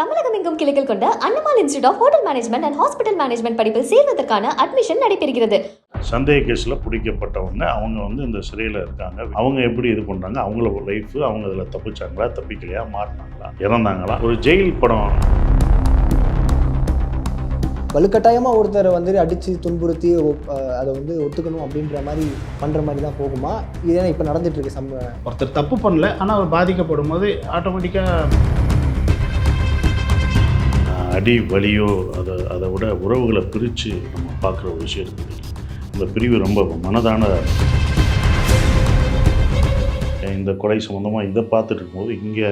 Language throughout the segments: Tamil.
தமிழகம் எங்கும் கிளைகள் கொண்ட Annamal institute of hotel management and hospital management படிப்பில் சேர்வதற்கான அட்மிஷன் நடைபெறுகிறது. சந்தேக கேஸில் பிடிக்கப்பட்டவங்க அவங்க வந்து இந்த சிறையில் இருக்காங்க. அவங்க எப்படி இது பண்ணுறாங்க அவங்கள லைஃப் அவங்க அதில் தப்பிச்சாங்களா? தப்பிக்கலையா? மாட்டினாங்களா இறந்தாங்களா? ஒரு ஜெயில் படம். வலுக்கட்டாயமாக ஒருத்தரை வந்து அடித்து துன்புறுத்தி அதை வந்து ஒத்துக்கணும் அப்படின்ற மாதிரி பண்ணுற மாதிரி தான் போகுமா? இதே இப்போ நடந்துட்டு இருக்கு சம ஒருத்தர் தப்பு பண்ணல ஆனால் அவர் பாதிக்கப்படும் போது ஆட்டோமேட்டிக்காக அடி வலியோ அதை அதை விட உறவுகளை பிரித்து நம்ம பார்க்குற ஒரு விஷயம் இருக்குது. இந்த பிரிவு ரொம்ப மனதான இந்த கொலை சம்மந்தமாக இதை பார்த்துட்டு இருக்கும்போது இங்கே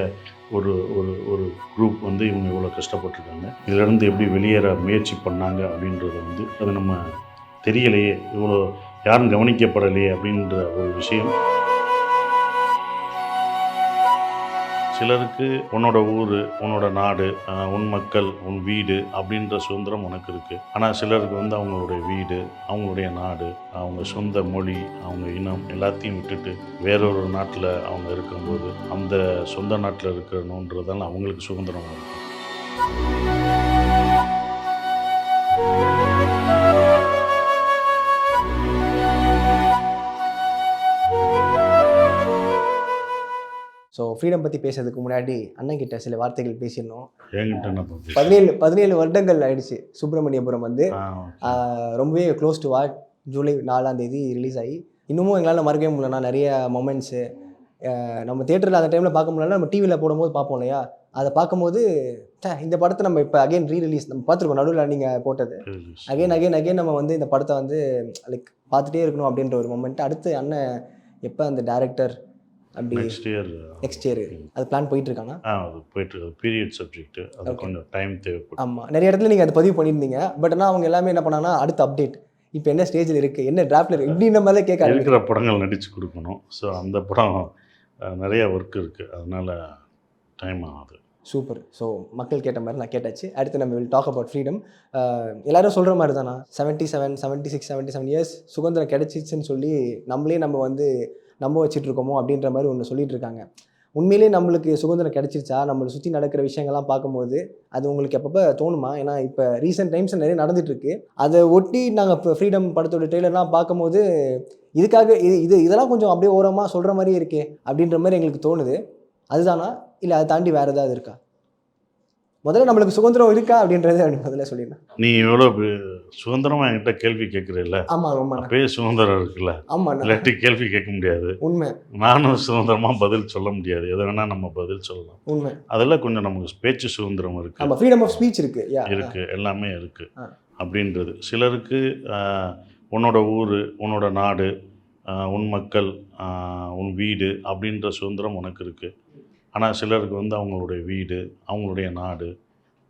ஒரு ஒரு ஒரு குரூப் வந்து இவங்க இவ்வளோ கஷ்டப்பட்டிருக்காங்க. இதிலேருந்து எப்படி வெளியேற முயற்சி பண்ணாங்க அப்படின்றத வந்து அது நம்ம தெரியலையே. இவ்வளோ யாரும் கவனிக்கப்படலையே அப்படின்ற ஒரு விஷயம் சிலருக்கு உன்னோட ஊர் உன்னோட நாடு உன் மக்கள் உன் வீடு அப்படின்ற சுதந்திரம் உனக்கு இருக்குது ஆனால் சிலருக்கு வந்து அவங்களுடைய வீடு அவங்களுடைய நாடு அவங்க சொந்த மொழி அவங்க இனம் எல்லாத்தையும் விட்டுட்டு வேறொரு நாட்டில் அவங்க இருக்கும்போது அந்த சொந்த நாட்டில் இருக்கணுன்றதால அவங்களுக்கு சுதந்திரம் இருக்கும் ஸோ ஃப்ரீடம் பற்றி பேசுறதுக்கு முன்னாடி அண்ணன் கிட்ட சில வார்த்தைகள் பேசியிருந்தோம் பதினேழு பதினேழு வருடங்கள் ஆயிடுச்சு சுப்பிரமணியபுரம் வந்து. ரொம்பவே க்ளோஸ் டு வாட் ஜூலை நாலாம் தேதி ரிலீஸ் ஆகி. இன்னமும் எங்களால் மறக்கவே முடியலண்ணா நிறைய மொமெண்ட்ஸு நம்ம தேட்டரில் அந்த டைமில் பார்க்க முடியலன்னா நம்ம டிவியில் போடும்போது பார்ப்போம் இல்லையா? அதை பார்க்கும்போது இந்த படத்தை நம்ம இப்போ அகைன் ரீ ரிலீஸ் நம்ம பார்த்துருக்கோம் நடுவில் நீங்கள் போட்டது. அகைன் அகைன் அகைன் நம்ம வந்து இந்த படத்தை வந்து லைக் பார்த்துட்டே இருக்கணும் அப்படின்ற ஒரு மொமெண்ட் அடுத்து அண்ணன் எப்போ அந்த டேரக்டர் அப்படி நெக்ஸ்ட் இயர் நெக்ஸ்ட் இயர் அது பிளான் போயிட்டு இருக்கானா அது போயிட்டு பீரியட் சப்ஜெக்ட் அது. கொஞ்சம் டைம் தேவைப்படும். ஆமாம் நிறைய இடத்துல நீங்கள் அதை பதிவு பண்ணியிருந்தீங்க. பட் ஆனால் அவங்க எல்லாமே என்ன பண்ணாங்கன்னா அடுத்த அப்டேட் இப்போ என்ன ஸ்டேஜில் இருக்குது என்ன டிராஃப்டில் இருக்குது இப்படின்ற மாதிரி கேட்க ஆரம்பிக்கிறாங்க. இருக்கிற படங்கள் நடித்து கொடுக்கணும். ஸோ அந்த படம் நிறைய ஒர்க் இருக்குது அதனால் டைம் ஆகுது. சூப்பர் ஸோ மக்கள் கேட்ட மாதிரி நான் கேட்டாச்சு. அடுத்து நம்ம வில் டாக் அபவுட் ஃப்ரீடம் எல்லாரும் சொல்கிற மாதிரி தானா? Seventy seven seventy six seventy seven years சுதந்திரம் கிடைச்சிச்சுன்னு சொல்லி நம்மளே நம்ம வந்து நம்ப வச்சுட்டு இருக்கோமோ அப்படின்ற மாதிரி ஒன்று சொல்லிட்டு இருக்காங்க உண்மையிலேயே நம்மளுக்கு சுதந்திரம் கிடைச்சிருச்சா? நம்மளை சுற்றி நடக்கிற விஷயங்கள்லாம் பார்க்கும்போது அது உங்களுக்கு எப்பப்போ தோணுமா? ஏன்னா இப்போ ரீசெண்ட் டைம்ஸ் நிறைய நடந்துட்டுருக்கு. அதை ஒட்டி நாங்கள் இப்போ ஃப்ரீடம் படத்தோட ட்ரெய்லர்லாம் பார்க்கும்போது இதுக்காக இது இது இதெல்லாம் கொஞ்சம் அப்படியே ஓரமாக சொல்கிற மாதிரி இருக்கே அப்படின்ற மாதிரி எங்களுக்கு தோணுது. அதுதானா? இல்லை அதை தாண்டி வேறு ஏதாவது இருக்கா? முதல்ல நம்மளுக்கு சுதந்திரம் இருக்கா அப்படின்றத அப்படி முதல்ல சொல்லிடுறேன் நீ எவ்வளோ சுதந்திரமாக என்கிட்ட கேள்வி கேட்குறல்ல? ஆமாம் ஆமாண்ணா அப்பயே சுதந்திரம் இருக்குல்ல? ஆமாண்ணா இல்லாட்டி கேள்வி கேட்க முடியாது. உண்மை. நானும் சுதந்திரமாக பதில் சொல்ல முடியாது. எதை வேணால் நம்ம பதில் சொல்லலாம். உண்மை. அதில் கொஞ்சம் நமக்கு பேச்சு சுதந்திரம் இருக்குது ஆமாம் ஃப்ரீடம் ஆஃப் ஸ்பீச் இருக்கு. இருக்கு எல்லாமே இருக்கு. அப்படின்றது. சிலருக்கு உன்னோட ஊர் உன்னோட நாடு உன் மக்கள் உன் வீடு அப்படின்ற சுதந்திரம் உனக்கு இருக்கு. ஆனால் சிலருக்கு வந்து அவங்களுடைய வீடு அவங்களுடைய நாடு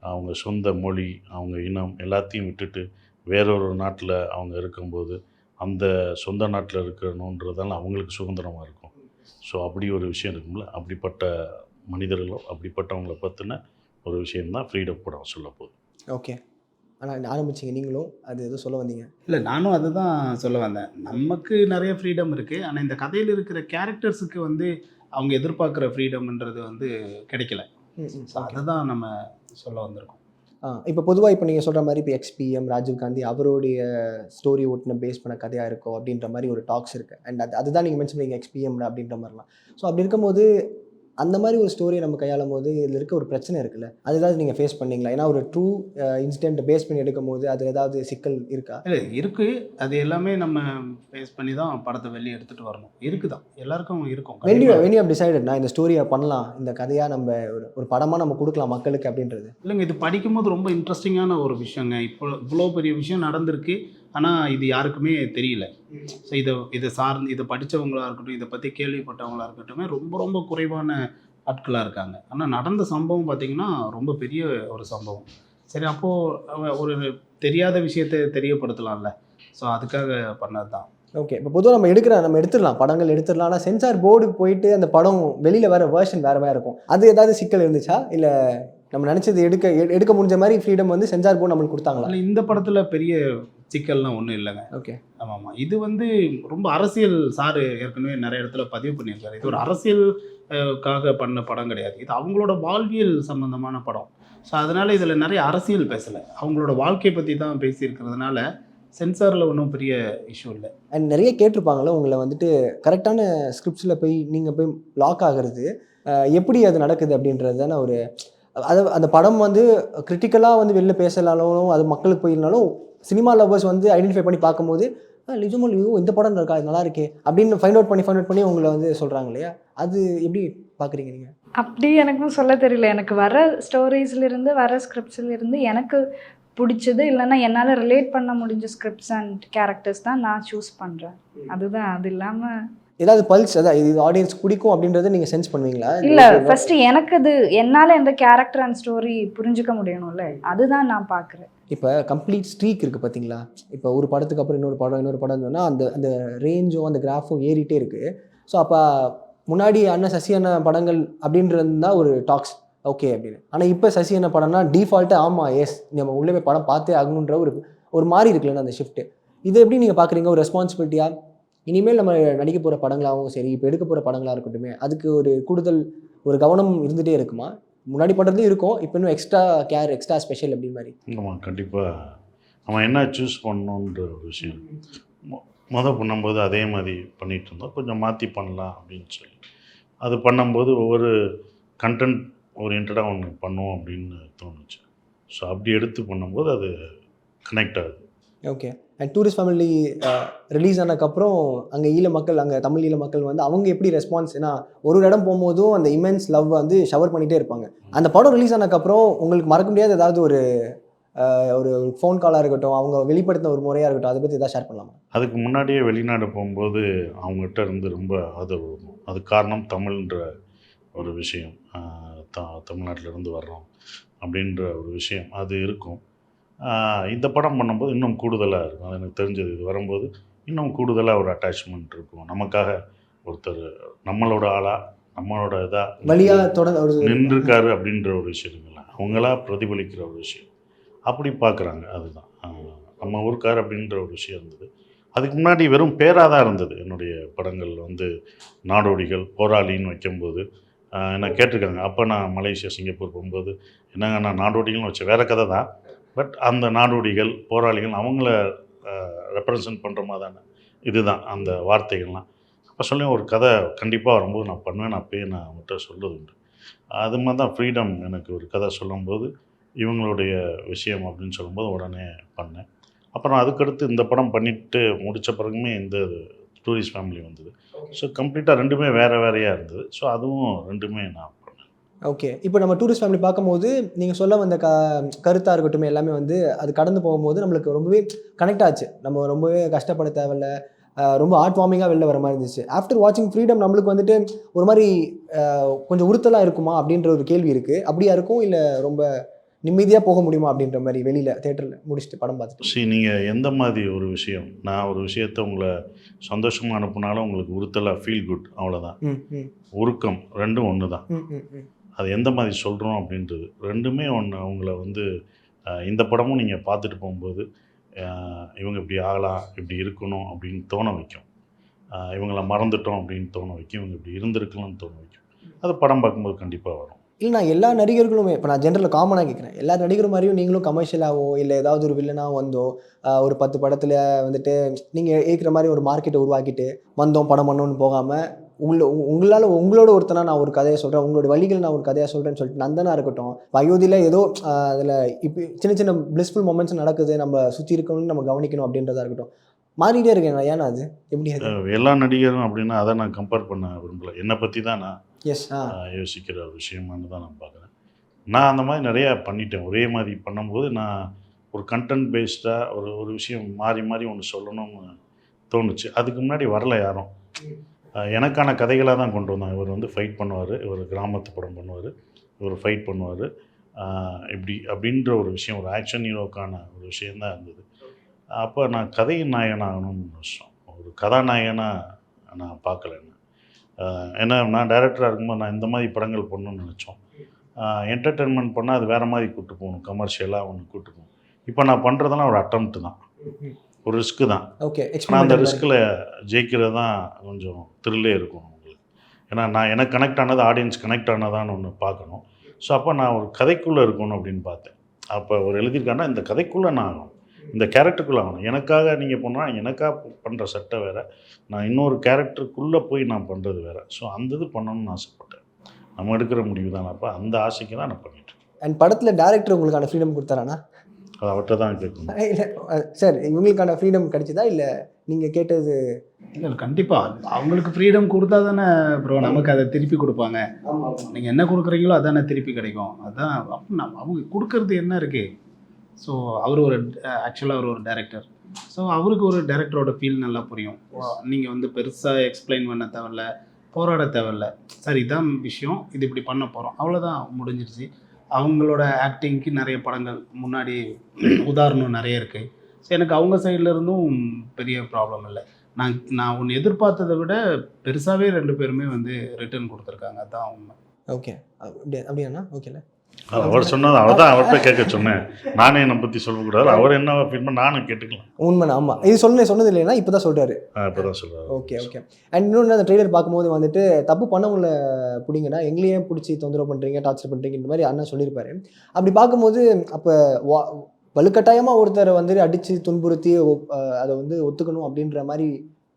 அவங்க சொந்த மொழி அவங்க இனம் எல்லாத்தையும் விட்டுட்டு வேறொரு நாட்டில் அவங்க இருக்கும்போது அந்த சொந்த நாட்டில் இருக்கணுன்றதால அவங்களுக்கு சுதந்திரமாக இருக்கும். ஸோ அப்படி ஒரு விஷயம் இருக்கும்ல. அப்படிப்பட்ட மனிதர்களோ அப்படிப்பட்டவங்கள பற்றின ஒரு விஷயம்தான் ஃப்ரீடம் படம் சொல்ல போகுது. ஓகே ஆனால் ஆரம்பிச்சிங்க? நீங்களும் அது எதுவும் சொல்ல வந்தீங்க? இல்லை நானும் அதுதான் சொல்ல வந்தேன். நமக்கு நிறைய ஃப்ரீடம் இருக்குது ஆனால் இந்த கதையில் இருக்கிற கேரக்டர்ஸுக்கு வந்து அவங்க எதிர்பார்க்குற ஃப்ரீடம்ன்றது வந்து கிடைக்கல. ஸோ. அதை தான் நம்ம சொல்ல வந்திருக்கோம். இப்போ பொதுவாக இப்போ நீங்கள் சொல்கிற மாதிரி இப்போ எக்ஸ்பிஎம் ராஜீவ் காந்தி அவருடைய ஸ்டோரி ஒட்டின பேஸ் பண்ண கதையாக இருக்கும் அப்படின்ற மாதிரி ஒரு டாக்ஸ் இருக்குது அண்ட் அது அதுதான் நீங்கள் மென்ஷன் பண்ணீங்க எக்ஸ்பிஎம் அப்படின்ற மாதிரிலாம். ஸோ அப்படி இருக்கும்போது அந்த மாதிரி ஒரு ஸ்டோரியை நம்ம கையாளும் போது இதில் இருக்க ஒரு பிரச்சனை இருக்குல்ல? அது ஏதாவது நீங்கள் ஃபேஸ் பண்ணீங்களா? ஏன்னா ஒரு ட்ரூ இன்சிடென்ட் பேஸ் பண்ணி எடுக்கும் போது அது ஏதாவது சிக்கல் இருக்கா? இல்லை இருக்குது அது எல்லாமே நம்ம ஃபேஸ் பண்ணி தான் படத்தை வெளியே எடுத்துகிட்டு வரணும். இருக்குதான். எல்லாருக்கும் இருக்கும். வென் யூ கண்டிப்பா. வென் யூ டிசைடட் நான் இந்த ஸ்டோரியை பண்ணலாம் இந்த கதையாக நம்ம ஒரு ஒரு படமாக நம்ம கொடுக்கலாம் மக்களுக்கு அப்படின்றது? இல்லைங்க இது படிக்கும்போது ரொம்ப இன்ட்ரெஸ்டிங்கான ஒரு விஷயங்க. இப்போ இவ்வளோ பெரிய விஷயம் நடந்திருக்கு. ஆனால் இது யாருக்குமே தெரியல. ஸோ இதை இதை சார்ந்து இதை படித்தவங்களா இருக்கட்டும் இதை பற்றி கேள்விப்பட்டவங்களா இருக்கட்டும் ரொம்ப ரொம்ப குறைவான ஆட்களாக இருக்காங்க. ஆனால் நடந்த சம்பவம் பார்த்திங்கன்னா ரொம்ப பெரிய ஒரு சம்பவம். சரி அப்போது ஒரு தெரியாத விஷயத்தை தெரியப்படுத்தலாம்ல. ஸோ அதுக்காக பண்ணது தான் ஓகே இப்போ பொதுவாக நம்ம எடுக்கிற நம்ம எடுத்துடலாம். படங்கள் எடுத்துடலாம். ஆனால் சென்சார் போர்டுக்கு போயிட்டு அந்த படம் வெளியில் வர வேர்ஷன் வேறு வேறு இருக்கும். அது ஏதாவது சிக்கல் இருந்துச்சா? இல்லை நம்ம நினச்சது எடுக்க எடுக்க முடிஞ்ச மாதிரி ஃப்ரீடம் வந்து சென்சார் போர்டு நம்மளுக்கு கொடுத்தாங்களா? இந்த படத்தில் பெரிய சிக்கல்லாம் ஒன்றும் இல்லைங்க. ஓகே. ஆமாம். ஆமாம் இது வந்து ரொம்ப அரசியல் சார் ஏற்கனவே நிறைய இடத்துல பதிவு பண்ணியிருக்காரு. இது ஒரு அரசியல் அஹ், காக பண்ண படம் கிடையாது. இது அவங்களோட வாழ்வியல் சம்பந்தமான படம். ஸோ அதனால் இதில் நிறைய அரசியல் பேசலை. அவங்களோட வாழ்க்கையை பற்றி தான் பேசியிருக்கிறதுனால சென்சாரில் ஒன்றும் பெரிய இஷ்யூ இல்லை. அண்ட் நிறைய கேட்டிருப்பாங்களே உங்களை வந்துட்டு கரெக்டான ஸ்கிரிப்ட்ஸில் போய் நீங்கள் போய் லாக் ஆகிறது எப்படி அது நடக்குது அப்படின்றது தானே ஒரு அது அந்த படம் வந்து கிரிட்டிக்கலாக வந்து வெளில பேசலாலும் அது மக்களுக்கு போயிருந்தாலும் சினிமா லவர்ஸ் வந்து ஐடென்டிஃபை பண்ணி பார்க்கும்போது நிஜமல் ஐயோ இந்த படம் இருக்கா? நல்லா இருக்கே. அப்படின்னு ஃபைண்ட் அவுட் பண்ணி ஃபைண்ட் அவுட் பண்ணி உங்களை வந்து சொல்கிறாங்க இல்லையா? அது எப்படி பார்க்குறீங்க நீங்கள் அப்படி எனக்கும் சொல்ல தெரியல. எனக்கு வர ஸ்டோரிஸ்ல இருந்து வர ஸ்கிரிப்ட்ஸ்ல இருந்து எனக்கு பிடிச்சது இல்லைன்னா என்னால் ரிலேட் பண்ண முடிஞ்ச ஸ்கிரிப்ட்ஸ் அண்ட் கேரக்டர்ஸ் தான் நான் சூஸ் பண்ணுறேன் அதுதான். அது இல்லாமல் ஏதாவது பல்ஸ் அதான் இது ஆடியன்ஸ் பிடிக்கும் அப்படின்றத நீங்கள் சென்ஸ் பண்ணுவீங்களா? இல்லை ஃபர்ஸ்ட் எனக்கு அது என்னால் இந்த கேரக்டர் அண்ட் ஸ்டோரி புரிஞ்சுக்க முடியணும்ல? அதுதான் நான் பார்க்குறேன் இப்போ கம்ப்ளீட் ஸ்ட்ரீக் இருக்குது பார்த்தீங்களா இப்போ ஒரு படத்துக்கு அப்புறம் இன்னொரு படம் இன்னொரு படம் இருந்தோன்னா அந்த அந்த ரேஞ்சும் அந்த கிராஃபும் ஏறிட்டே இருக்குது ஸோ அப்போ முன்னாடி அண்ணன் சசி அண்ணன் படங்கள் அப்படின்றது தான் ஒரு டாக்ஸ் ஓகே அப்படின்னு. ஆனால் இப்போ சசி அண்ணன் படம்னா டிஃபால்ட்டாக ஆமாம் எஸ் நம்ம உள்ளே போய் படம் பார்த்தே ஆகணுன்ற ஒரு ஒரு மாதிரி இருக்குல்லண்ணா அந்த ஷிஃப்ட்டு இதை எப்படி நீங்கள் பார்க்குறீங்க ஒரு ரெஸ்பான்சிபிலிட்டியாக இனிமேல் நம்ம நடிக்க போகிற படங்களாகவும் சரி இப்போ எடுக்க போகிற படங்களாக இருக்கட்டுமே அதுக்கு ஒரு கூடுதல் ஒரு கவனம் இருந்துகிட்டே இருக்குமா? முன்னாடி பண்ணுறதும் இருக்கும் இப்போ இன்னும் எக்ஸ்ட்ரா கேர் எக்ஸ்ட்ரா ஸ்பெஷல் அப்படி மாதிரி. ஆமாம் கண்டிப்பாக நம்ம என்ன சூஸ் பண்ணணுன்ற ஒரு விஷயம். மொ- முத பண்ணும்போது அதே மாதிரி பண்ணிகிட்டு இருந்தோம். கொஞ்சம் மாற்றி பண்ணலாம் அப்படின்னு சொல்லி. அது பண்ணும்போது ஒவ்வொரு கண்டென்ட் ஓரியன்டாக ஒன்று பண்ணுவோம் அப்படின்னு தோணுச்சு. ஸோ அப்படி எடுத்து பண்ணும்போது அது கனெக்ட் ஆகுது. Okay and tourist family release ஆனதுக்கப்புறம் அங்கே ஈழ மக்கள் அங்கே தமிழ் ஈழ மக்கள் வந்து அவங்க எப்படி ரெஸ்பான்ஸ் ஏன்னா ஒரு ஒரு இடம் போகும்போதும் அந்த இமென்ஸ் லவ் வந்து ஷவர் பண்ணிகிட்டே இருப்பாங்க. அந்த படம் ரிலீஸ் ஆனதுக்கப்புறம் உங்களுக்கு மறக்க முடியாத ஏதாவது ஒரு ஒரு ஃபோன் காலாக இருக்கட்டும் அவங்க வெளிப்படுத்தின ஒரு முறையாக இருக்கட்டும் அதை பற்றி ஏதாவது ஷேர் பண்ணலாமா? அதுக்கு முன்னாடியே வெளிநாடு போகும்போது அவங்ககிட்ட இருந்து ரொம்ப ஆதரவு அது காரணம் தமிழ்ன்ற ஒரு விஷயம். த தமிழ்நாட்டிலேருந்து வர்றோம் அப்படின்ற ஒரு விஷயம். அது இருக்கும். இந்த படம் பண்ணும்போது இன்னும் கூடுதலாக இருக்கும். அது எனக்கு தெரிஞ்சது. இது வரும்போது இன்னும் கூடுதலாக ஒரு அட்டாச்மெண்ட் இருக்கும். நமக்காக ஒருத்தர் நம்மளோட ஆளாக நம்மளோட இதாக வழியாக ஒரு நின்றுருக்காரு அப்படின்ற ஒரு விஷயம் இருக்குல்ல. அவங்களா பிரதிபலிக்கிற ஒரு விஷயம். அப்படி பார்க்குறாங்க அதுதான். நம்ம ஊருக்கார் அப்படின்ற ஒரு விஷயம் இருந்தது. அதுக்கு முன்னாடி வெறும் பேராக தான் இருந்தது. என்னுடைய படங்கள் வந்து நாடோடிகள் போராளின்னு வைக்கும்போது என்ன கேட்டிருக்காங்க. அப்போ நான் மலேசியா சிங்கப்பூர் போகும்போது என்னங்க நான் நாடோடிகள்னு வச்சேன் வேறு கதை தான். பட் அந்த நாடோடிகள் போராளிகள் அவங்கள ரெப்ரசன்ட் பண்ணுற மாதிரியான இதுதான் அந்த வார்த்தைகள்லாம். அப்போ சொல்லி ஒரு கதை கண்டிப்பாக வரும்போது நான் பண்ணுவேன். அப்பயே நான் அவங்ககிட்ட சொல்றது உண்டு. அது மாதிரி தான் ஃப்ரீடம் எனக்கு ஒரு கதை சொல்லும்போது இவங்களுடைய விஷயம் அப்படின்னு சொல்லும்போது உடனே பண்ணேன். அப்புறம் அதுக்கடுத்து இந்த படம் பண்ணிட்டு முடித்த பிறகுமே இந்த டூரிஸ்ட் ஃபேமிலி வந்தது. ஸோ கம்ப்ளீட்டாக ரெண்டுமே வேறு வேறையாக இருந்தது. ஸோ அதுவும் ரெண்டுமே நான் ஓகே இப்போ நம்ம டூரிஸ்ட் ஃபேமிலி பார்க்கும்போது நீங்கள் சொல்ல வந்த க கருத்தாக இருக்கட்டும் எல்லாமே வந்து அது கடந்து போகும்போது நம்மளுக்கு ரொம்பவே கனெக்ட் ஆச்சு. நம்ம ரொம்பவே கஷ்டப்பட தேவையில்ல. ரொம்ப ஆர்ட் வார்மிங்காக வெளில வர மாதிரி இருந்துச்சு. ஆஃப்டர் வாட்சிங் ஃப்ரீடம் நம்மளுக்கு வந்துட்டு ஒரு மாதிரி கொஞ்சம் உறுத்தலாக இருக்குமா அப்படின்ற ஒரு கேள்வி இருக்குது அப்படியா இருக்கும் இல்லை ரொம்ப நிம்மதியாக போக முடியுமா அப்படின்ற மாதிரி வெளியில் தேட்டரில் முடிச்சுட்டு படம் பார்த்துட்டு? சி நீங்கள் எந்த மாதிரி ஒரு விஷயம்? நான் ஒரு விஷயத்தை உங்களை சந்தோஷமாக அனுப்புனாலும் உங்களுக்கு உறுத்தலாக ஃபீல் குட் அவ்வளோதான் உருக்கம் ரெண்டும் ஒன்று தான் அது எந்த மாதிரி சொல்கிறோம் அப்படின்றது ரெண்டுமே ஒன்று அவங்கள வந்து இந்த படமும் நீங்கள் பார்த்துட்டு போகும்போது இவங்க இப்படி ஆகலாம் இப்படி இருக்கணும் அப்படின்னு தோண வைக்கும். இவங்கள மறந்துட்டோம் அப்படின்னு தோண வைக்கும். இவங்க இப்படி இருந்திருக்கலாம்னு தோண வைக்கும். அது படம் பார்க்கும்போது கண்டிப்பாக வரும். இல்லை நான் எல்லா நடிகர்களுமே இப்போ நான் ஜென்ரலில் காமனாக கேட்குறேன் எல்லா நடிகர் மாதிரியும் நீங்களும் கமர்ஷியலாகவோ இல்லை ஏதாவது ஒரு வில்லனாக வந்தோ ஒரு பத்து படத்தில் வந்துட்டு நீங்கள் ஏற்கிற மாதிரி ஒரு மார்க்கெட்டை உருவாக்கிட்டு வந்தோம் படம் பண்ணோன்னு போகாமல் உங்கள உங்களால் உங்களோட ஒருத்தனா நான் ஒரு கதையை சொல்கிறேன் உங்களோட வழிகள் நான் ஒரு கதையை சொல்கிறேன்னு சொல்லிட்டு நந்தனா இருக்கட்டும் அயோத்தியில் ஏதோ அதில் இப்போ சின்ன சின்ன பிளிஸ்ஃபுல் மூமெண்ட்ஸ் நடக்குது நம்ம சுற்றி இருக்கணும்னு நம்ம கவனிக்கணும் அப்படின்றதா இருக்கட்டும். மாறிட்டே இருக்கேன் ஏன்னா அது? எப்படி அது? எல்லா நடிகரும் அப்படின்னா அதை நான் கம்பேர் பண்ண விரும்பல. என்னை பற்றி தான் நான் எஸ் யோசிக்கிற ஒரு விஷயமானு தான் நான் பார்க்குறேன். நான் அந்த மாதிரி நிறையா பண்ணிட்டேன். ஒரே மாதிரி பண்ணும்போது நான் ஒரு கண்டென்ட் பேஸ்டாக ஒரு ஒரு விஷயம் மாறி மாறி ஒன்று சொல்லணும்னு தோணுச்சு. அதுக்கு முன்னாடி வரல யாரும். எனக்கான கதைகளாக தான் கொண்டு வந்தாங்க இவர் வந்து ஃபைட் பண்ணுவார். இவர் கிராமத்து படம் பண்ணுவார். இவர் ஃபைட் பண்ணுவார். இப்படி அப்படின்ற ஒரு விஷயம் ஒரு ஆக்ஷன் ஹீரோக்கான ஒரு விஷயந்தான் இருந்தது. அப்போ நான் கதையின் நாயகன் ஆகணும்னு விஷயம் ஒரு கதாநாயகனாக நான் பார்க்கல என்ன. ஏன்னா நான் டைரக்டராக இருக்கும்போது நான் இந்த மாதிரி படங்கள் பண்ணணும்னு நினச்சோம். என்டர்டெயின்மெண்ட் பண்ணால் அது வேறு மாதிரி கூப்பிட்டு போகணும். கமர்ஷியலாக ஒன்று கூப்பிட்டு போகணும். இப்போ நான் பண்ணுறதெல்லாம் ஒரு அட்டம்ப்ட் தான். ஒரு ரிஸ்க்கு தான். ஓகே ஆனால் அந்த ரிஸ்கில் ஜெயிக்கிறது தான் கொஞ்சம் த்ரில்லே இருக்கும் உங்களுக்கு. ஏன்னா நான் எனக்கு கனெக்ட் ஆனது ஆடியன்ஸ் கனெக்ட் ஆனதான்னு ஒன்று பார்க்கணும். ஸோ அப்போ நான் ஒரு கதைக்குள்ளே இருக்கணும் அப்படின்னு பார்த்தேன். அப்போ ஒரு எழுதியிருக்காங்கன்னா இந்த கதைக்குள்ளே நான் ஆகணும். இந்த கேரக்டருக்குள்ளே ஆகணும். எனக்காக நீங்கள் பண்ணால் எனக்காக பண்ணுற சட்டை வேறு. நான் இன்னொரு கேரக்டருக்குள்ளே போய் நான் பண்ணுறது வேறு. ஸோ அந்த இது பண்ணணும்னு ஆசைப்பட்டேன். நம்ம எடுக்கிற முடிவு தான். அப்போ அந்த ஆசைக்கு தான் நான் பண்ணிட்டு இருக்கேன். அண்ட் படத்தில் டேரக்டர் உங்களுக்கான ஃப்ரீடம் கொடுத்தாராண்ணா? அவர்கிட்ட தான் கேட்கணும். இல்லை சார் இவங்களுக்கான ஃப்ரீடம் கிடைச்சதா? இல்லை நீங்கள் கேட்டது இல்லை கண்டிப்பாக அவங்களுக்கு ஃப்ரீடம் கொடுத்தா தானே ப்ரோ நமக்கு அதை திருப்பி கொடுப்பாங்க. நீங்கள் என்ன கொடுக்குறீங்களோ அதானே திருப்பி கிடைக்கும். அதான் அப்ப நம்ம- அவங்க கொடுக்கறது என்ன இருக்குது ஸோ அவர் ஒரு ஆக்சுவலாக அவர் ஒரு டைரக்டர் ஸோ அவருக்கு ஒரு டைரக்டரோட ஃபீல் நல்லா புரியும். நீங்கள் வந்து பெருசாக எக்ஸ்பிளைன் பண்ண தேவையில்ல போராட தேவையில்ல. சார் இதான் விஷயம். இது இப்படி பண்ண போகிறோம் அவ்வளோதான் முடிஞ்சிருச்சு. அவங்களோட ஆக்டிங்க்கு நிறைய படங்கள் முன்னாடி உதாரணம் நிறைய இருக்குது ஸோ எனக்கு அவங்க சைடில் இருந்தும் பெரிய ப்ராப்ளம் இல்லை. நான் நான் ஒன்று எதிர்பார்த்ததை விட பெருசாகவே ரெண்டு பேருமே வந்து ரிட்டர்ன் கொடுத்துருக்காங்க. அதுதான் உண்மை. ஓகே அப்படியா அப்படியாண்ணா? ஓகேல அவர் சொன்னது அவர் தான் அவர்கிட்ட கேட்க சொன்னேன். நானே என்னை பற்றி சொல்லக்கூடாது. அவர் என்ன ஃபீல் பண்ண நானும் கேட்டுக்கலாம். உண்மைண்ணா ஆமாம் இது சொன்ன சொன்னது இல்லைன்னா இப்போ தான் சொல்கிறாரு இப்போ தான் சொல்கிறார் ஓகே ஓகே. அண்ட் இன்னொன்று அந்த ட்ரெய்லர் பார்க்கும்போது வந்துட்டு தப்பு பண்ணவங்கள பிடிங்கன்னா எங்களையே பிடிச்சி தொந்தரவு பண்ணுறீங்க டார்ச்சர் பண்ணுறீங்க இந்த மாதிரி அண்ணன் சொல்லியிருப்பாரு. அப்படி பார்க்கும்போது அப்போ வா வலுக்கட்டாயமாக ஒருத்தரை வந்து அடித்து துன்புறுத்தி அதை வந்து ஒத்துக்கணும் அப்படின்ற மாதிரி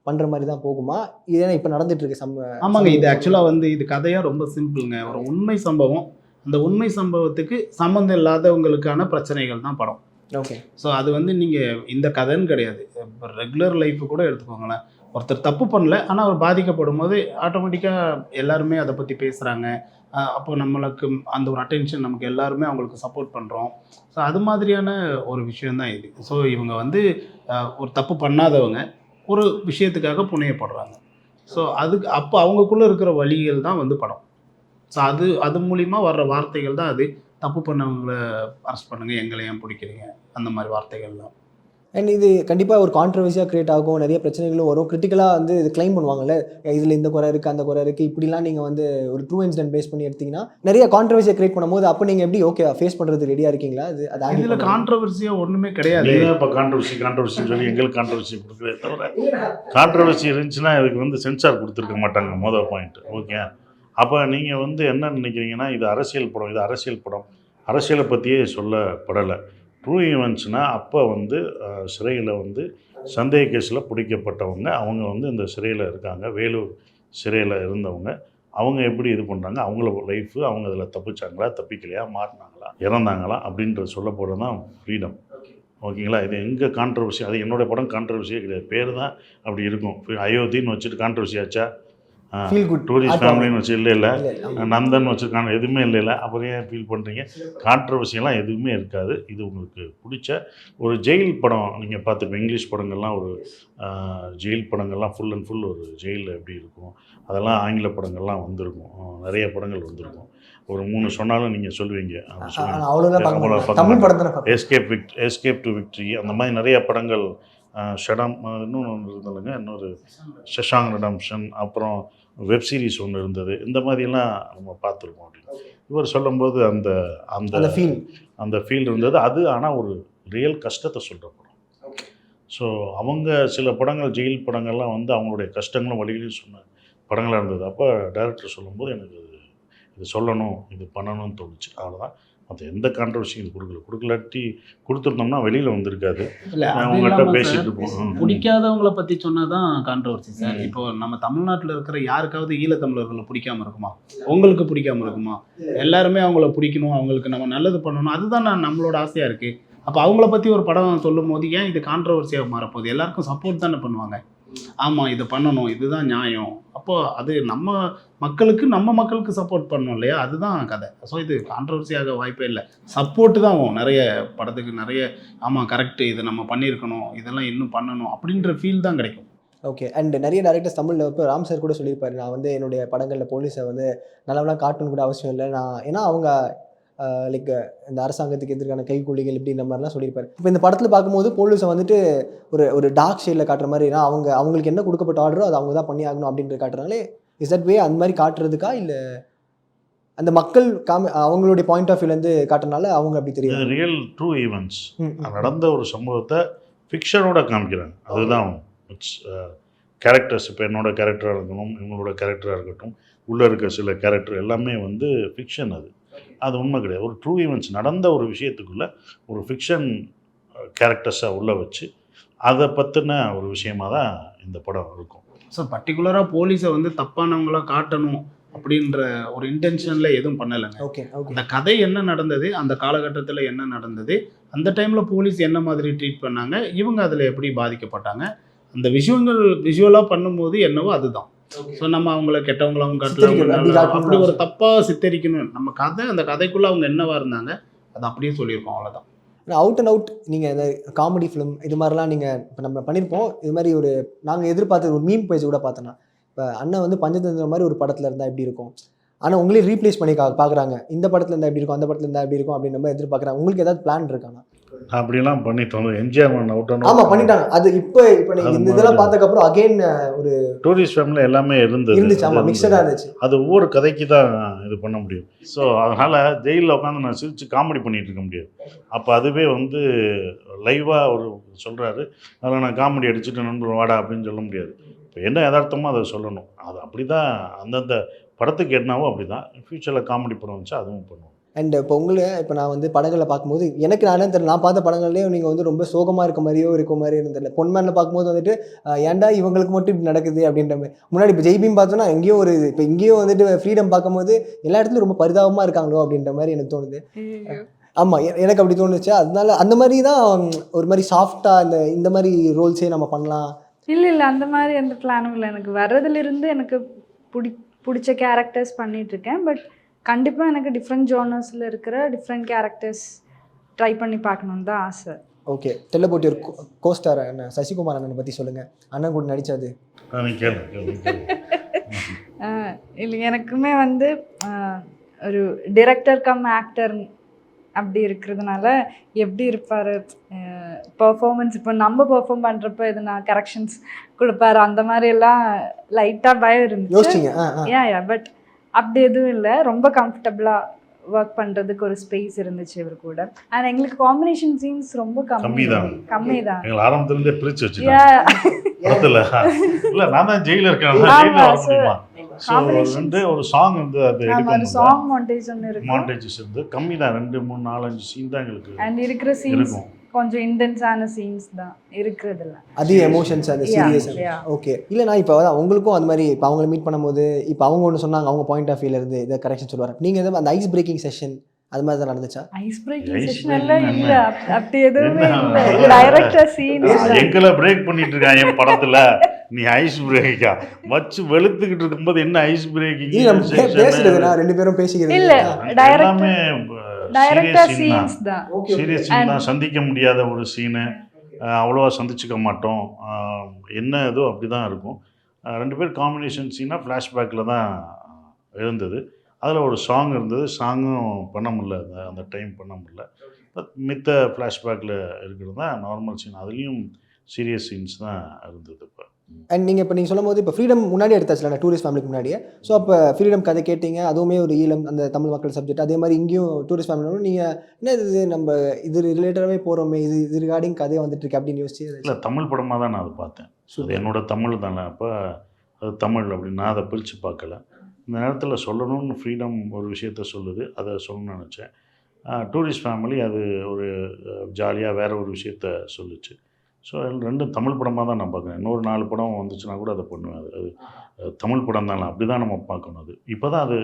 பண்ணுற மாதிரி தான் போகுமா? இதே இப்போ நடந்துட்டு இருக்கு சம்ம ஆமாங்க இது ஆக்சுவலாக வந்து இது கதையாக ரொம்ப சிம்பிளுங்க. ஒரு உண்மை சம்பவம். அந்த உண்மை சம்பவத்துக்கு சம்மந்தம் இல்லாதவங்களுக்கான பிரச்சனைகள் தான் படம். ஓகே. ஸோ அது வந்து நீங்கள் இந்த கதைன்னு கிடையாது. இப்போ ரெகுலர் லைஃப் கூட எடுத்துக்கோங்களேன். ஒருத்தர் தப்பு பண்ணல ஆனால் அவர் பாதிக்கப்படும் போது ஆட்டோமேட்டிக்காக எல்லாருமே அதை பற்றி பேசுகிறாங்க அப்போ நம்மளுக்கு அந்த ஒரு அட்டென்ஷன் நமக்கு எல்லாருமே அவங்களுக்கு சப்போர்ட் பண்ணுறோம் ஸோ அது மாதிரியான ஒரு விஷயம்தான் இது. ஸோ இவங்க வந்து ஒரு தப்பு பண்ணாதவங்க ஒரு விஷயத்துக்காக புனையப்படுறாங்க. ஸோ அதுக்கு அப்போ அவங்களுக்குள்ளே இருக்கிற வழிகள் தான் வந்து படம். ஸோ அது அது மூலிமா வர்ற வார்த்தைகள் தான் அது. தப்பு பண்ணவங்கள அரெஸ்ட் பண்ணுங்க எங்களை ஏன் பிடிக்கிறீங்க? அந்த மாதிரி வார்த்தைகள் தான். அண்ட் இது கண்டிப்பாக ஒரு கான்ட்ரவர்சியாக கிரியேட் ஆகும். நிறைய பிரச்சனைகளும் வரும். கிரிட்டிக்கலாக வந்து இது க்ளைம் பண்ணுவாங்கல்ல? இதில் இந்த குறை இருக்குது அந்த குறை இருக்குது இப்படிலாம் நீங்கள் வந்து ஒரு ட்ரூ இன்சிடென்ட் பேஸ் பண்ணி எடுத்தீங்கன்னா நிறைய கான்ட்ரவர்சியை கிரியேட் பண்ணும்போது அப்போ நீங்கள் எப்படி ஓகே ஃபேஸ் பண்ணுறது ரெடியாக இருக்கீங்களா? அது அது இதுல கான்ட்ரவர்சியாக ஒண்ணுமே கிடையாது. இப்போ கான்ட்ரவர்சி கான்ட்ரவர்சின்னு சொல்லி எங்களுக்கு கான்ட்ரவர்சி கொடுக்குறதே தவிர கான்ட்ரவர்சி இருந்துச்சுன்னா இதுக்கு வந்து சென்சார் கொடுத்துருக்க மாட்டாங்க. மொதல் பாயிண்ட் ஓகே அப்போ நீங்கள் வந்து என்ன நினைக்கிறீங்கன்னா இது அரசியல் படம் இது அரசியல் படம். அரசியலை பற்றியே சொல்லப்படலை. ட்ரூ ஈவெண்ட்ஸ்னால் அப்போ வந்து சிறையில் வந்து சந்தேக கேஸில் பிடிக்கப்பட்டவங்க அவங்க வந்து இந்த சிறையில் இருக்காங்க. வேலூர் சிறையில் இருந்தவங்க. அவங்க எப்படி இது பண்ணுறாங்க அவங்கள லைஃபு அவங்க அதில் தப்பிச்சாங்களா? தப்பிக்கலையா? மாட்டினாங்களா? இறந்தாங்களா? அப்படின்றது சொல்ல போகிறது தான் ஃப்ரீடம் ஓகேங்களா? இது எங்கே கான்ட்ரவர்சி அது என்னோட படம் கான்ட்ரவர்சியே கிடையாது. பேர் தான் அப்படி இருக்கும். அயோத்தின்னு வச்சுட்டு கான்ட்ரவர்சி ஆச்சா? Feel good. டூரிஸ்ட். ஃபேமிலின்னு வச்சு இல்லை இல்லை. நந்தன் வச்சுருக்காங்க எதுவுமே இல்லை இல்லை அப்புறம் ஏன் ஃபீல் பண்ணுறீங்க கான்ட்ரவர்சியெல்லாம் எதுவுமே இருக்காது. இது உங்களுக்கு பிடிச்ச ஒரு ஜெயில் படம் நீங்கள் பார்த்துருப்பீங்க இங்கிலீஷ் படங்கள்லாம் ஒரு ஜெயில் படங்கள்லாம் ஃபுல் அண்ட் ஃபுல் ஒரு ஜெயிலில் எப்படி இருக்கும்? அதெல்லாம் ஆங்கில படங்கள்லாம் வந்திருக்கும். நிறைய படங்கள் வந்திருக்கும். ஒரு மூணு சொன்னாலும் நீங்கள் சொல்லுவீங்க. Escape vic escape to victory அந்த மாதிரி நிறைய படங்கள் ஷடம் இன்னொன்று ஒன்று இருந்ததுங்க இன்னொரு ஷஷாங் ரிடம்ஷன் அப்புறம் வெப் சீரிஸ் ஒன்று இருந்தது. இந்த மாதிரிலாம் நம்ம பார்த்துருக்கோம் அப்படின்னு. இவர் சொல்லும்போது அந்த அந்த அந்த ஃபீல் அந்த ஃபீல் இருந்தது. அது ஆனால் ஒரு ரியல் கஷ்டத்தை சொல்கிற படம். ஸோ அவங்க சில படங்கள் ஜெயில் படங்கள்லாம் வந்து அவங்களுடைய கஷ்டங்களும் வழிகளையும் சொன்ன படங்களாக இருந்தது. அப்போ டைரக்டர் சொல்லும்போது எனக்கு இது இது சொல்லணும் இது பண்ணணும்னு தோணுச்சு. அவ்வளோதான் மற்ற எந்த கான்ட்ரவர்சியும் கொடுக்கல. கொடுக்கலாட்டி கொடுத்துருந்தோம்னா வெளியில் வந்திருக்காது. அது இல்லாம பேசிட்டு சார், இருப்போம். ம். பிடிக்காதவங்கள பத்தி சொன்னாதான் கான்ட்ரவர்சி சார். இப்போ நம்ம தமிழ்நாட்டுல இருக்கிற யாருக்காவது ஈழத்தமிழர்களை பிடிக்காம இருக்குமா? உங்களுக்கு பிடிக்காம இருக்குமா? எல்லாருமே அவங்கள பிடிக்கணும் அவங்களுக்கு நம்ம நல்லது பண்ணணும். அதுதான் நான் நம்மளோட ஆசையா இருக்கு. அப்போ அவங்கள பத்தி ஒரு படம் சொல்லும் போது ஏன் இது கான்ட்ரவர்சியாக மாறப்போகுது? எல்லாருக்கும் சப்போர்ட் தானே பண்ணுவாங்க? ஆமாம் இதை பண்ணணும் இதுதான் நியாயம். அப்போ அது நம்ம மக்களுக்கு நம்ம மக்களுக்கு சப்போர்ட் பண்ணோம் இல்லையா? அதுதான் கதை. ஸோ இது கான்ட்ரவர்சியாக வாய்ப்பே இல்லை. சப்போர்ட்டு தான் ஆகும் நிறைய படத்துக்கு நிறைய ஆமாம் கரெக்டு இதை நம்ம பண்ணியிருக்கணும் இதெல்லாம் இன்னும் பண்ணணும் அப்படின்ற ஃபீல் தான் கிடைக்கும். ஓகே அண்ட் நிறைய டேரக்டர்ஸ் தமிழில் இப்போ ராம் சார் கூட சொல்லியிருப்பாரு. நான் வந்து என்னுடைய படங்களில் போலீஸை வந்து நல்லவெல்லாம் காட்டணும் கூட அவசியம் இல்லை. நான் ஏன்னா அவங்க லைக் இந்த அரசாங்கத்துக்கு எதிரான கைக்கூலிகள் இப்படி இந்த மாதிரிலாம் சொல்லியிருப்பாரு. இப்போ இந்த படத்தில் பார்க்கும்போது போலீஸை வந்துட்டு ஒரு ஒரு டார்க் ஷேடில் காட்டுற மாதிரி ஏன்னா அவங்க அவங்களுக்கு என்ன கொடுக்கப்பட்ட ஆர்டரோ அதை அவங்க தான் பண்ணி ஆகணும் அப்படின்ற காட்டுறாங்களே. இஸ் தட் வே அந்த மாதிரி காட்டுறதுக்கா? இல்லை அந்த மக்கள் காமி அவங்களுடைய பாயிண்ட் ஆஃப் வியூலேருந்து காட்டுறனால அவங்க அப்படி தெரியும் ரியல் ட்ரூ ஈவெண்ட்ஸ். நடந்த ஒரு சம்பவத்தை ஃபிக்ஷனோட காமிக்கிறாங்க. அதுதான் இட்ஸ் கேரக்டர்ஸ் இப்போ என்னோட கேரக்டராக இருக்கணும் இவங்களோட கேரக்டராக இருக்கட்டும் உள்ளே இருக்க சில கேரக்டர் எல்லாமே வந்து ஃபிக்ஷன் அது. அது உண்மை கிடையாது. ஒரு ட்ரூ ஈவெண்ட்ஸ் நடந்த ஒரு விஷயத்துக்குள்ளே ஒரு ஃபிக்ஷன் கேரக்டர்ஸை உள்ளே வச்சு அதை பற்றின ஒரு விஷயமா தான் இந்த படம் இருக்கும். ஸோ பர்டிகுலராக போலீஸை வந்து தப்பானவங்களா காட்டணும் அப்படின்ற ஒரு இன்டென்ஷனில் எதுவும் பண்ணலைங்க. ஓகே ஓகே அந்த கதை என்ன நடந்தது அந்த காலகட்டத்தில் என்ன நடந்தது அந்த டைமில் போலீஸ் என்ன மாதிரி ட்ரீட் பண்ணாங்க இவங்க அதில் எப்படி பாதிக்கப்பட்டாங்க அந்த விஷயங்கள் விஷுவலாக பண்ணும்போது என்னவோ அதுதான். ஸோ நம்ம அவங்கள கெட்டவங்களாவும் காட்டலாம். சித்தரிக்கணும், அப்படி ஒரு தப்பாக சித்தரிக்கணும். நம்ம கதை அந்த கதைக்குள்ளே அவங்க என்னவா இருந்தாங்க அதை அப்படியே சொல்லியிருக்கோம் அவ்வளோதான் அவுட் அண்ட் அவுட் நீங்கள் இந்த காமெடி ஃபிலிம் இது மாதிரிலாம் நீங்கள் இப்போ நம்ம பண்ணியிருப்போம் இது மாதிரி ஒரு நாங்கள் எதிர்பார்த்த ஒரு மீம் பேஜ் கூட பார்த்தோன்னா இப்போ அண்ணன் வந்து பஞ்சதந்திர மாதிரி ஒரு படத்தில் இருந்தால் எப்படி இருக்கும்? ஆனால் உங்களே ரீப்ளேஸ் பண்ணி பார்க்குறாங்க. இந்த படத்தில் இருந்தால் எப்படி இருக்கும்? அந்த படத்தில் இருந்தால் எப்படி இருக்கும்? அப்படின்னு நம்ம எதிர்பார்க்குறாங்க. உங்களுக்கு ஏதாவது பிளான் இருக்காண்ணா அப்படிலாம் பண்ணிட்டோம். எம்ஜிஆர் ஒன் அவுட் ஆமாம் பண்ணிட்டாங்க. அது இப்போ இப்போ நீங்கள் இந்த இதெல்லாம். பார்த்ததுக்கப்புறம் அகைன் ஒரு டூரிஸ்ட் ஃபேமிலியில் எல்லாமே இருந்தது. இருந்துச்சு. ஆமாம் மிக்சடாக இருந்துச்சு. அது ஒவ்வொரு கதைக்கு தான் இது பண்ண முடியும். ஸோ அதனால் ஜெயிலில் உட்காந்து நான் சிரித்து காமெடி பண்ணிகிட்டு இருக்க முடியாது. அப்போ அதுவே வந்து லைவாக ஒரு சொல்கிறாரு அதில் நான் காமெடி அடிச்சுட்டு நண்பர் வாடா அப்படின்னு சொல்ல முடியாது. இப்போ என்ன யதார்த்தமோ அதை சொல்லணும். அது அப்படி தான் அந்தந்த படத்துக்கு என்னவோ அப்படி தான் ஃப்யூச்சரில் காமெடி படம் வந்துச்சு அதுவும் பண்ணுவோம். அண்ட் இப்போ உங்களை இப்போ நான் வந்து படங்களை பார்க்கும்போது எனக்கு நானே தெரியல நான் பார்த்த படங்கள்லேயே நீங்கள் வந்து ரொம்ப சோகமாக இருக்க மாதிரியோ இருக்க மாதிரி இருந்ததில்ல பொன்மேனில் பார்க்கும்போது வந்துட்டு ஏன்டா இவங்களுக்கு மட்டும் இப்படி நடக்குது? அப்படின்ற மாதிரி. முன்னாடி இப்போ ஜெய்பீம் பார்த்தோன்னா எங்கேயோ ஒரு இப்போ இங்கேயும் வந்துட்டு ஃப்ரீடம் பார்க்கும்போது எல்லா இடத்துலையும் ரொம்ப பரிதாபமாக இருக்காங்களோ அப்படின்ற மாதிரி எனக்கு தோணுது. ஆமாம் எனக்கு அப்படி தோணுச்சு. அதனால அந்த மாதிரி தான் ஒரு மாதிரி சாஃப்டாக இந்த இந்த மாதிரி ரோல்ஸே நம்ம பண்ணலாம். இல்லை இல்லை அந்த மாதிரி எந்த பிளானும் இல்லை. எனக்கு வர்றதுலேருந்து எனக்கு பிடி பிடிச்ச கேரக்டர்ஸ் பண்ணிட்டு இருக்கேன். பட் கண்டிப்பாக எனக்கு டிஃப்ரெண்ட் ஜோனர்ஸில் இருக்கிற டிஃப்ரெண்ட் கேரக்டர்ஸ் ட்ரை பண்ணி பார்க்கணுன்னு தான் ஆசை. ஓகே தெல்லப்போட்டி ஒரு கோஸ்டார் அண்ணன் சசிகுமார் அண்ணனை பற்றி சொல்லுங்கள் அண்ணன் கூட நடித்தது இல்லை எனக்குமே வந்து ஒரு டிரெக்டர் கம் ஆக்டர் அப்படி இருக்கிறதுனால எப்படி இருப்பார்? பர்ஃபார்மன்ஸ் இப்போ நம்ம பெர்ஃபார்ம் பண்ணுறப்ப எதுனா கரெக்ஷன்ஸ் கொடுப்பாரு? அந்த மாதிரி எல்லாம் லைட்டாக பயம் இருந்துச்சு. யா பட் அப்படி எதுவும் இல்லை. ரொம்ப கம்ஃபர்டபுளாக ஒர்க் பண்ணுறதுக்கு ஒரு ஸ்பேஸ் இருந்துச்சு இவர் கூட. அண்ட் எங்களுக்கு காம்பினேஷன் சீன்ஸ் ரொம்ப கம்மி. கம்மிதான். கம்மி தான் எங்களை ஆரம்பத்துலேருந்தே படத்தில். இல்லை நான் தான் ஜெயிலில் இருக்கேன். ஒரு சாங் வந்து அது ஒரு சாங் மாண்டேஜ் ஒன்று இருக்கும் மாண்டேஜஸ் இருந்து கம்மி தான் ரெண்டு மூணு நாலஞ்சு சீன் தான் எங்களுக்கு அண்ட் இருக்கிற சீன்ஸ் இருக்கும். கொஞ்சம் இன்டென்ஸான சீன்ஸ் தான் இருக்கிறதுல. அதிக எமோஷன்ஸ் அந்த Yeah, சீரியஸ். ஓகே இல்லை நான் இப்போ உங்களுக்கும் அந்த மாதிரி இப்போ அவங்கள மீட் பண்ணும்போது இப்போ அவங்க ஒன்று சொன்னாங்க அவங்க பாயிண்ட் ஆஃப் வியூல இருந்து இதை கரெக்ஷன் சொல்லுவாங்க நீங்கள் எதுவும் அந்த ஐஸ் பிரேக்கிங் செஷன் அது மாதிரி தான் நடந்துச்சா? Ice breaking Ice session breaking எல்லாம் என்ன? இல்ல அப்- அப்படி எதுவுமே? இல்ல. டைரக்டர் சீன் எங்களை பிரேக் பண்ணிட்டு இருக்கான் என் படத்துல. நீ ஐஸ் பிரேக்கா வச்சு வெளுத்துக்கிட்டு இருக்கும்போது என்ன ஐஸ் பிரேக்கிங் பேசுறது நான் ரெண்டு பேரும் பேசிக்கிறது இல்ல. டைரக்டர் சீரியஸ் தான். சீரியஸ் சீன் தான் சந்திக்க முடியாத ஒரு சீனு அவ்வளோவா சந்திச்சுக்க மாட்டோம். என்ன ஏதோ அப்படி தான் இருக்கும் ரெண்டு பேர் காம்பினேஷன் சீனாக ஃப்ளாஷ்பேக்கில் தான் இருந்தது அதில் ஒரு சாங் இருந்தது. சாங்கும் பண்ண முடியல. அந்த அந்த டைம் பண்ண முடியல. பட் மித்த ஃப்ளாஷ்பேக்கில் இருக்கிறது தான் நார்மல் சீன் அதுலேயும் சீரியஸ் சீன்ஸ் தான் இருந்தது இப்போ. அண்ட் நீங்கள் இப்போ நீங்கள் சொல்லும்போது இப்போ ஃப்ரீடம் முன்னாடி எடுத்தாச்சுல டூரிஸ்ட் ஃபேமிலிக்கு முன்னாடியே. ஸோ அப்போ ஃப்ரீடம் கதை கேட்டீங்க அதுவுமே ஒரு ஈழம் அந்த தமிழ் மக்கள் சப்ஜெக்ட் அதே மாதிரி இங்கேயும் டூரிஸ்ட் ஃபேமிலியோட நீங்கள் என்ன இது நம்ம இது ரிலேட்டடாகவே போகிறோமே இது இது ரிகார்டிங் கதையை வந்துட்டு இருக்கு அப்படின்னு யோசிச்சு இல்லை தமிழ் படமாக தான் நான் அதை பார்த்தேன். அது என்னோட தமிழ் தானே அப்போ அது தமிழ் அப்படின்னு நான் அதை பிரித்து பார்க்கல. இந்த நேரத்தில் சொல்லணும்னு ஃப்ரீடம் ஒரு விஷயத்த சொல்லுது அதை சொல்லணும்னு நினச்சேன். டூரிஸ்ட் ஃபேமிலி அது ஒரு ஜாலியாக வேற ஒரு விஷயத்த சொல்லுச்சு. ஸோ ரெண்டும் தமிழ் படமாக தான் நான் பார்க்குறேன். இன்னொரு நாலு படம் வந்துச்சுன்னா கூட அதை பண்ணுவேன். அது தமிழ் படம் தானே. அப்படி தான் நம்ம பார்க்கணும் அது. இப்போ தான் அது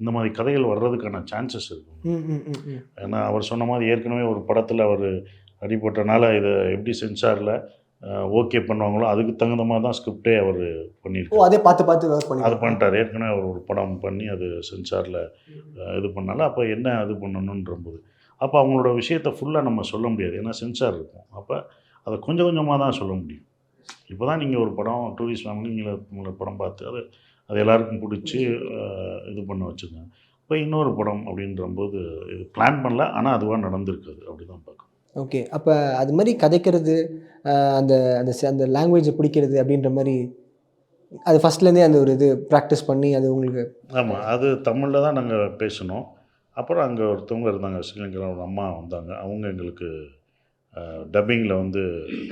இந்த மாதிரி கதைகள் வர்றதுக்கான சான்சஸ் இருக்கும். ஏன்னா அவர் சொன்ன மாதிரி ஏற்கனவே ஒரு படத்தில் அவர் அடிபட்டனால இதை எப்படி சென்சாரில் ஓகே பண்ணுவாங்களோ அதுக்கு தகுந்த மாதிரி தான் ஸ்கிரிப்டே அவர் ஓ பண்ணியிருக்காரு அதே பார்த்து பார்த்து அது பண்ணிட்டார். ஏற்கனவே அவர் ஒரு படம் பண்ணி அது சென்சாரில் இது பண்ணால அப்போ என்ன இது பண்ணணுன்றபோது அப்போ அவங்களோட விஷயத்தை ஃபுல்லாக நம்ம சொல்ல முடியாது. ஏன்னா சென்சார் இருக்கும். அப்போ அதை கொஞ்சம் கொஞ்சமாக தான் சொல்ல முடியும். இப்போ தான் நீங்கள் ஒரு படம் டூரிஸ்ட் ஃபேமிலி நீங்கள் உங்களோட படம் பார்த்து அது அது எல்லாருக்கும் பிடிச்சி இது பண்ண வச்சுருங்க இப்போ இன்னொரு படம் அப்படின்றபோது இது பிளான் பண்ணல ஆனால் அதுவாக நடந்திருக்குது. அப்படி தான் பார்க்கணும். ஓகே. அப்போ அது மாதிரி கதைக்கிறது அந்த அந்த அந்த லாங்குவேஜை பிடிக்கிறது அப்படின்ற மாதிரி அது ஃபஸ்ட்லேருந்தே அந்த ஒரு இது ப்ராக்டிஸ் பண்ணி அது உங்களுக்கு ஆமாம் அது தமிழில் தான் நாங்கள் பேசினோம். அப்புறம் அங்கே ஒருத்தவங்க இருந்தாங்க ஸ்ரீலங்காவில் ஒரு அம்மா வந்தாங்க. அவங்க எங்களுக்கு டப்பிங்கில் வந்து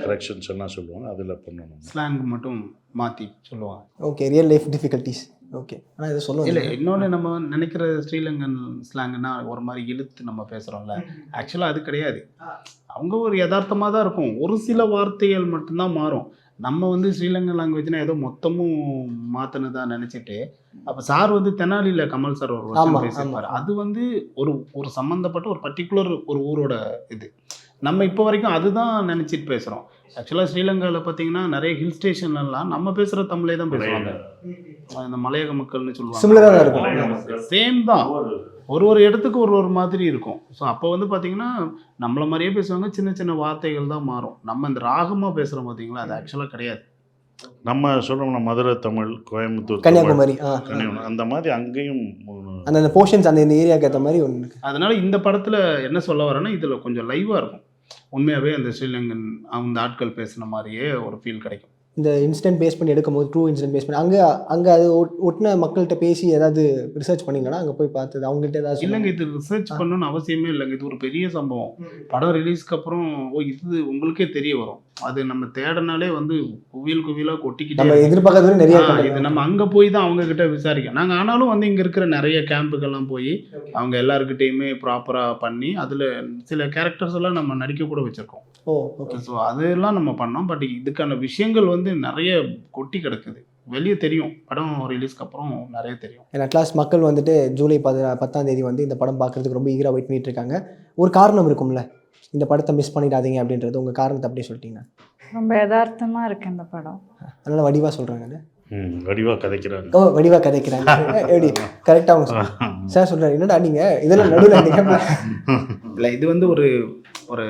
கரெக்ஷன்ஸ் எல்லாம் சொல்லுவாங்க அதில் பண்ணணும். ஸ்லாங் மட்டும் மாற்றி சொல்லுவாங்க. Okay real life difficulties okay ஆனால் இதை சொல்ல இல்லை. இன்னொன்று நம்ம நினைக்கிற ஸ்ரீலங்கன் ஸ்லாங்குன்னா ஒரு மாதிரி இழுத்து நம்ம பேசுகிறோம்ல ஆக்சுவலாக அது கிடையாது. அவங்க ஒரு யதார்த்தமாக தான் இருக்கும். ஒரு சில வார்த்தைகள் மட்டும்தான் மாறும். நம்ம வந்து ஸ்ரீலங்கன் லாங்குவேஜ்னா ஏதோ மொத்தமும் மாற்றினதா நினச்சிட்டு அப்போ சார் வந்து தெனாலியில் கமல் சார் ஒரு பேசியிருப்பாரு. அது வந்து ஒரு ஒரு சம்மந்தப்பட்ட ஒரு பர்டிகுலர் ஒரு ஊரோட இது. நம்ம இப்போ வரைக்கும் அதுதான் நினச்சிட்டு பேசுகிறோம் ஆக்சுவலாக ஸ்ரீலங்காவில் பார்த்தீங்கன்னா நிறைய ஹில் ஸ்டேஷன்லாம் நம்ம பேசுகிற தமிழே தான் பேசுவாங்க. அந்த மலையக மக்கள்னு சொல்லுவாங்க. சேம் தான் ஒரு ஒரு இடத்துக்கு ஒரு ஒரு மாதிரி இருக்கும். ஸோ அப்போ வந்து பார்த்தீங்கன்னா நம்மள மாதிரியே பேசுவாங்க. சின்ன சின்ன வார்த்தைகள் தான் மாறும். நம்ம இந்த ராகமாக பேசுகிறோம் பார்த்தீங்களா அது ஆக்சுவலாக கிடையாது. நம்ம சொல்கிறோம்ல மதுரை தமிழ் கோயம்புத்தூர் கன்னியாகுமரி அந்த மாதிரி அங்கேயும் அந்த போர்ஷன்ஸ் அந்த ஏரியாவுக்கு ஏற்ற மாதிரி ஒன்று இருக்கு. அதனால இந்த படத்தில் என்ன சொல்ல வரேன்னா இதில் கொஞ்சம் லைவாக இருக்கும். உண்மையாகவே அந்த ஸ்ரீலங்கன் அந்த ஆட்கள் பேசுன மாதிரியே ஒரு ஃபீல் கிடைக்கும். இந்த இன்சிடென்ட் பேஸ் பண்ணி எடுக்கும்போது ட்ரூ இன்சிடென்ட் பேஸ் பண்ணி அங்கே அங்கே அது ஒட்- ஒட்டின மக்கள்கிட்ட பேசி ஏதாவது ரிசர்ச் பண்ணீங்கன்னா அங்கே போய் பார்த்தது அவங்ககிட்ட ஏதாவது இல்லைங்க? இது ரிசர்ச் பண்ணணும்னு அவசியமே இல்லைங்க. இது ஒரு பெரிய சம்பவம். படம் ரிலீஸ்க்கு அப்புறம் ஓ இது உங்களுக்கே தெரிய வரும். அது நம்ம தேடனாலே வந்து குவியல் குவியலாக கொட்டிக்கிட்டே நம்ம. எதிர்பார்க்கறது நிறைய இது நம்ம அங்கே போய் தான் அவங்க கிட்ட விசாரிக்க. நாங்கள் ஆனாலும் வந்து இங்கே இருக்கிற நிறைய கேம்புக்கெல்லாம் போய் அவங்க எல்லாருக்கிட்டையுமே ப்ராப்பராக பண்ணி அதில் சில கேரக்டர்ஸ் எல்லாம் நம்ம நடிக்க கூட வச்சுருக்கோம். ஓ ஓகே. ஸோ அதெல்லாம் நம்ம பண்ணோம். பட் இதுக்கான விஷயங்கள் வந்து நிறைய கொட்டி கிடக்குது. வெளியே தெரியும். படம் ரிலீஸ்க்கு அப்புறம் நிறைய தெரியும். ஏன்னா அட்லாஸ்ட் மக்கள் வந்துட்டு ஜூலை பத பத்தாம் தேதி வந்து இந்த படம் பார்க்கறதுக்கு ரொம்ப ஈகராக வெயிட் பண்ணிட்டு இருக்காங்க. ஒரு காரணம் இருக்கும்ல? இந்த படத்தை மிஸ் பண்ணிடாதீங்க அப்படின்றது உங்கள் காரணத்தை அப்படியே சொல்லிட்டீங்க ரொம்ப யதார்த்தமாக இருக்கு இந்த படம். அதனால வடிவாக சொல்கிறாங்க ம், வடிவா கதைக்கிறாங்க ஓ வடிவாக கதைக்கிறாங்க எப்படி? கரெக்டாக அவங்க. சார் சொல்கிறார் என்னடா நீங்கள் இதெல்லாம் நடுவில் இல்லை இது வந்து ஒரு ஒரு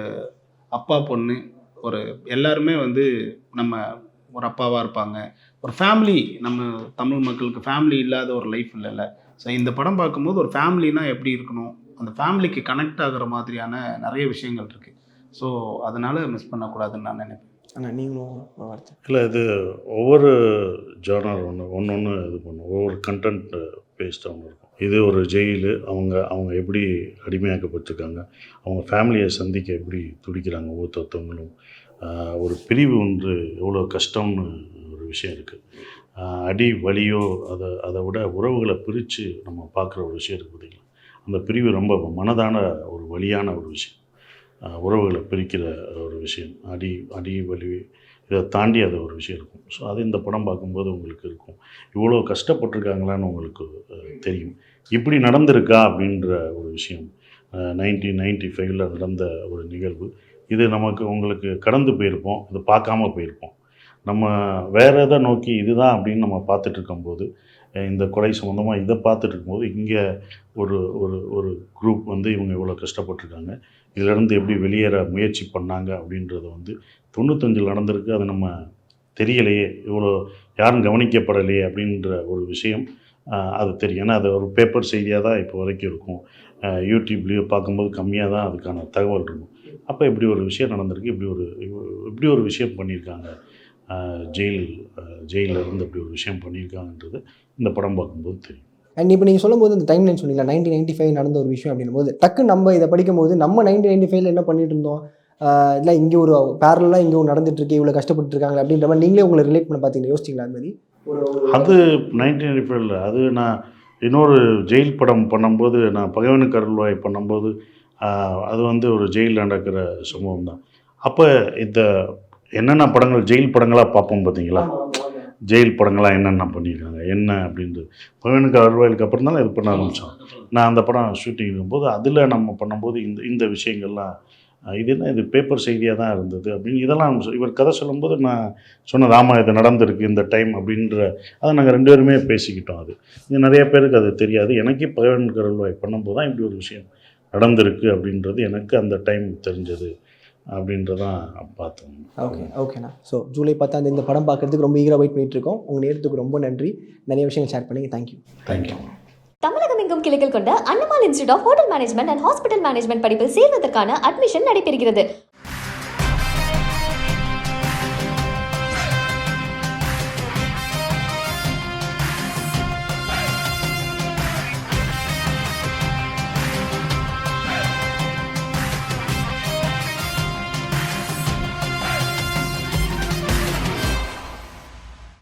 அப்பா பொண்ணு ஒரு எல்லாருமே வந்து நம்ம ஒரு அப்பாவாக இருப்பாங்க. ஒரு ஃபேமிலி நம்ம தமிழ் மக்களுக்கு ஃபேமிலி இல்லாத ஒரு லைஃப் இல்லைல்ல. ஸோ இந்த படம் பார்க்கும்போது ஒரு ஃபேமிலினா எப்படி இருக்கணும்? அந்த ஃபேமிலிக்கு கனெக்ட் ஆகுற மாதிரியான நிறைய விஷயங்கள் இருக்குது ஸோ அதனால் மிஸ் பண்ணக்கூடாதுன்னு நான் நினைப்பேன். ஆனால் நீங்களும் வார்த்தை இல்லை இது ஒவ்வொரு ஜானர் ஒன்று ஒன்று ஒன்று இது பண்ணும். ஒவ்வொரு கண்டென்ட் பேஸ்டாக ஒன்று இருக்கும். இது ஒரு ஜெயிலு அவங்க அவங்க எப்படி அடிமையாக்கப்பட்டிருக்காங்க அவங்க ஃபேமிலியை சந்திக்க எப்படி துடிக்கிறாங்க ஒவ்வொருத்தவங்களும் ஒரு பிரிவு ஒன்று எவ்வளோ கஷ்டம்னு ஒரு விஷயம் இருக்குது அடி வலியோ அதை அதை விட உறவுகளை பிரித்து நம்ம பார்க்குற ஒரு விஷயம் இருக்குது பார்த்தீங்களா? அந்த பிரிவு ரொம்ப மனதான ஒரு வழியான ஒரு விஷயம். உறவுகளை பிரிக்கிற ஒரு விஷயம். அடி அடி வலி இதை தாண்டி அது ஒரு விஷயம் இருக்கும். ஸோ அது இந்த படம் பார்க்கும்போது உங்களுக்கு இருக்கும். இவ்வளோ கஷ்டப்பட்டிருக்காங்களான்னு உங்களுக்கு தெரியும். இப்படி நடந்திருக்கா அப்படின்ற ஒரு விஷயம். நைன்டீன் நைன்டி ஃபைவ்ல நடந்த ஒரு நிகழ்வு. இது நமக்கு உங்களுக்கு கடந்து போயிருப்போம். இது பார்க்காம போயிருப்போம். நம்ம வேறு எதை நோக்கி இதுதான் அப்படின்னு நம்ம பார்த்துட்டு இருக்கும்போது இந்த கொலை சம்மந்தமாக இதை பார்த்துட்டு இருக்கும்போது இங்கே ஒரு ஒரு ஒரு குரூப் வந்து இவங்க இவ்வளோ கஷ்டப்பட்டிருக்காங்க. இதிலேருந்து எப்படி வெளியேற முயற்சி பண்ணாங்க அப்படின்றத வந்து தொண்ணூத்தஞ்சில் நடந்திருக்கு. அது நம்ம தெரியலையே. இவ்வளோ யாரும் கவனிக்கப்படலையே அப்படின்ற ஒரு விஷயம் அது தெரியும். ஏன்னா அது ஒரு பேப்பர் செய்தியாக தான் இப்போ வரைக்கும் இருக்கும். யூடியூப்லேயோ பார்க்கும்போது கம்மியாக தான் அதுக்கான தகவல் இருக்கும். அப்போ இப்படி ஒரு விஷயம் நடந்திருக்கு. இப்படி ஒரு இப்படி ஒரு விஷயம் பண்ணியிருக்காங்க. ஜெயில் ஜெயில்ல இருந்து இப்படி ஒரு விஷயம் பண்ணியிருக்காங்கன்றது இந்த படம் பார்க்கும்போது தெரியும். அண்ட் இப்போ நீங்கள் சொல்லும்போது இந்த டைம் லைன் சொன்னீங்களா நைன்டீன் நைன்டி ஃபைவ் நடந்த ஒரு விஷயம் அப்படின்னும் போது டக்கு நம்ம இதை படிக்கும்போது நம்ம நைன்டீன் நைன்டி ஃபைவ்ல என்ன பண்ணிட்டு இருந்தோம் இல்லை இங்கே ஒரு பேரலாக இங்கே ஒரு நடந்துட்டு இருக்கு இவ்வளோ கஷ்டப்பட்டு இருக்காங்க அப்படின்ற மாதிரி நீங்களே உங்களை ரிலேட் பண்ண பார்த்தீங்கன்னா யோசிச்சிங்களா அது மாதிரி? அது நைன்டீன் எயிட்டி ஃபைவ்ல அது நான் இன்னொரு ஜெயில் படம் பண்ணும்போது நான் பகைவனுக்கு அருள்வாய் பண்ணும்போது அது வந்து ஒரு ஜெயிலில் நடக்கிற சம்பவம் தான் அப்போ இந்த என்னென்ன படங்கள் ஜெயில் படங்களாக பார்ப்போம் பார்த்தீங்களா? ஜெயில் படங்களாக என்னென்ன பண்ணியிருக்காங்க என்ன அப்படின்றது பகைவனுக்கு அருள்வாய்க்கு அப்புறம் தான் இது பண்ண ஆரம்பித்தோம் நான் அந்த படம் ஷூட்டிங் இருக்கும்போது அதில் நம்ம பண்ணும்போது இந்த இந்த விஷயங்கள்லாம் இது என்ன இது பேப்பர் செய்தியாக தான் இருந்தது அப்படின்னு இதெல்லாம் இவர் கதை சொல்லும்போது நான் சொன்னது ஆமாம் இது நடந்திருக்கு இந்த டைம் அப்படின்ற அதை நாங்கள் ரெண்டு பேருமே பேசிக்கிட்டோம் அது. இது நிறைய பேருக்கு அது தெரியாது. எனக்கே பகவன் கருள்வாய் பண்ணும்போது தான் இப்படி ஒரு விஷயம் நடந்திருக்கு அப்படின்றது எனக்கு அந்த டைம் தெரிஞ்சது. அப்படின்றதான் பார்த்தோம். ஓகே ஓகேண்ணா ஸோ ஜூலை பத்தாம் இந்த படம் பார்க்கறதுக்கு ரொம்ப ஈகராக வெயிட் பண்ணிட்டு இருக்கோம். உங்கள் நேரத்துக்கு ரொம்ப நன்றி. நிறைய விஷயங்கள் ஷேர் பண்ணி தேங்க்யூ தேங்க்யூ தமிழகம் எங்கும் கிளைகள் கொண்ட Annamal institute of hotel management and hospital management படிப்பில் சேர்வதற்கான அட்மிஷன் நடைபெறுகிறது.